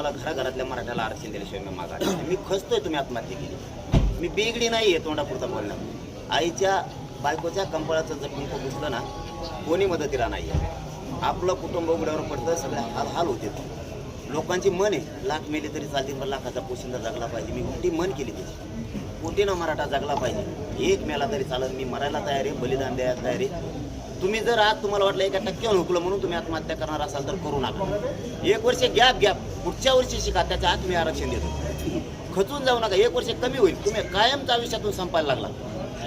तुम्हाला घराघरातल्या मराठ्याला आरक्षण दिल्याशिवाय मी मागा मी खचतोय तुम्ही आत्महत्या केली. मी बेगडी नाही आहे तोंडापुरता बोलणं. आईच्या बायकोच्या कंपळाचं जर कुंक घुसलं ना कोणी मदतीला नाही आहे. आपलं कुटुंब उघड्यावर पडतं सगळे हाल हाल होते. लोकांची मन आहे. लाख मेले तरी चालतील पण लाखाचा पोशिंदा जगला पाहिजे. मी कोणती मन केली त्याची. कोटीनं मराठा जगला पाहिजे. एक मेला तरी चालत मी मरायला तयार आहे बलिदान द्यायला तयार आहे. तुम्ही जर आज तुम्हाला वाटलं एका टक्क्यावर हुकलं म्हणून तुम्ही आत्महत्या करणार असाल तर करू नका. एक वर्ष गॅप गॅप. पुढच्या वर्षी शिका त्याच्या आत मी आरक्षण देतो. खचून जाऊ नका. एक वर्ष कमी होईल. तुम्ही कायमच्या आयुष्यातून संपायला लागला.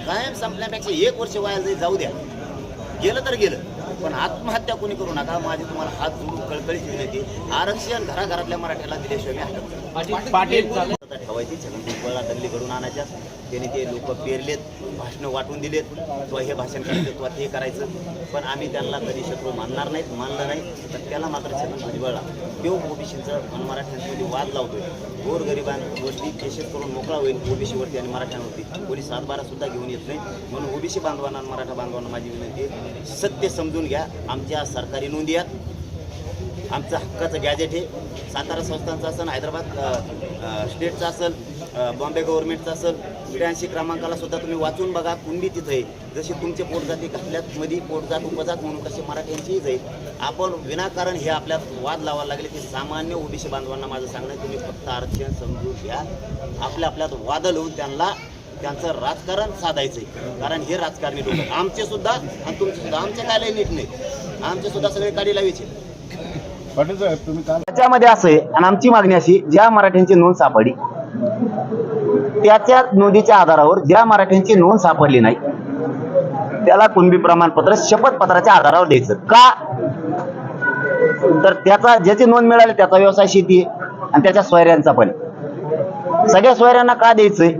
कायम संपल्यापेक्षा एक वर्ष वाया जाऊ द्या. गेलं तर गेलं. पण आत्महत्या कोणी करू नका. माझी तुम्हाला हात जोडून कळकळीच विनंती. आरक्षण घराघरातल्या मराठ्याला दिल्याशिवाय पाटील आता ठेवायची छगन भुजबळला दिल्लीकडून आणायच्या त्याने ते लोक पेरलेत भाषणं वाटून दिलेत किंवा हे भाषण करायचं किंवा ते करायचं. पण आम्ही त्यांना कधी शत्रू मानणार नाहीत मानलं नाही. तर त्याला मात्र छगन भुजबळला. तो ओबीसीचं मराठ्यांमध्ये वाद लावतोय. गोरगरिबांवरती केसेस करून मोकळा होईल ओबीसीवरती आणि मराठ्यांवरती. कोणी सातबारा सुद्धा घेऊन येत नाही. म्हणून ओबीसी बांधवांना आणि मराठा बांधवांना माझी विनंती आहे सत्य समजून घ्या. आमच्या सरकारी नोंदी आहेत. आमचं हक्काचं गॅजेट आहे सातारा संस्थांचं असेल हैदराबाद स्टेटचं असेल बॉम्बे गव्हर्नमेंटचं असेल त्र्याऐंशी क्रमांकाला सुद्धा तुम्ही वाचून बघा कुंडी तिथं आहे. जशी तुमचे पोटजाती घातल्यात मध्ये पोटजात उपजात म्हणून कसे मराठ्यांचीही जाईल आपण विनाकारण हे आपल्यात वाद लावायला लागले की सामान्य ओबीसी बांधवांना माझं सांगणं तुम्ही फक्त आरक्षण समजून घ्या. आपल्या आपल्यात वाद लावून त्यांना त्यांचं राजकारण साधायचं आहे. कारण हे राजकारणी लोक आमचे सुद्धा आणि तुमचे सुद्धा आमचे काय नीट नाही. आमचे सुद्धा सगळे काढी लावायचे पाटील साहेब तुम्ही काल त्याच्यामध्ये असं आहे आणि आमची मागणी अशी ज्या मराठ्यांची नोंद सापडली त्याच्या नोंदीच्या आधारावर ज्या मराठ्यांची नोंद सापडली नाही त्याला कुणबी प्रमाणपत्र शपथपत्राच्या आधारावर द्यायचं. का? तर त्याचा ज्याची नोंद मिळाली त्याचा व्यवसाय शेती आहे आणि त्याच्या सोयऱ्यांचा पण सगळ्या सोयऱ्यांना का द्यायचंय?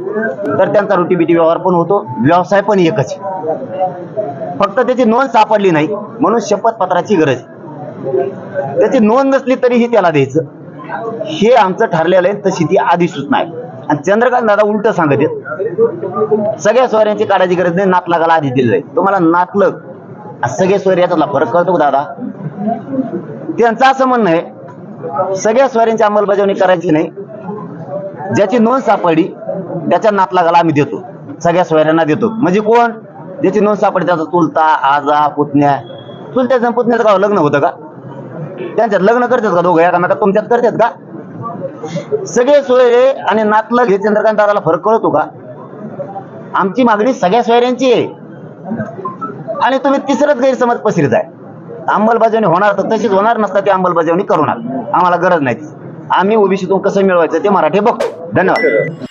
तर त्यांचा रोटीबिटी व्यवहार पण होतो व्यवसाय पण एकच आहे. फक्त त्याची नोंद सापडली नाही म्हणून शपथपत्राची गरज आहे. त्याची नोंद नसली तरीही त्याला द्यायचं. हे आमचं ठरलेलं आहे तशी ती अधिसूचना आहे. आणि चंद्रकांत दादा उलट सांगत आहेत. सगळ्या सोयऱ्यांची काढायची गरज नाही नातलागाला आधी दिलं जाईल तुम्हाला नातलग सगळे सोयरे याच्यातला फरक कळतो दादा? त्यांचं असं म्हणणं आहे सगळ्या सोयऱ्यांची अंमलबजावणी करायची नाही. ज्याची नोंद सापडली त्याच्या नातलागाला आम्ही देतो. सगळ्या सोयऱ्यांना देतो. म्हणजे कोण? ज्याची नोंद सापडली त्याचा चुलता आजा पुतण्या. चुलत्याचं पुतण्याचं गाव हो, लग्न होतं का? त्यांच्यात लग्न करतात का दोघं एकामेका तुमच्यात करतात का? सगळे सोयरे आणि नातलग हे चंद्रकांत दादाला फरक कळतो का? आमची मागणी सगळ्या सोयऱ्यांची आहे. आणि तुम्ही तिसरंच गैरसमज पसरीत आहे. अंमलबजावणी होणार तर तशीच होणार नसता ती अंमलबजावणी करू नका आम्हाला गरज नाही आम्ही ओबीसीतून कसं मिळवायचं ते मराठी बघतो. धन्यवाद.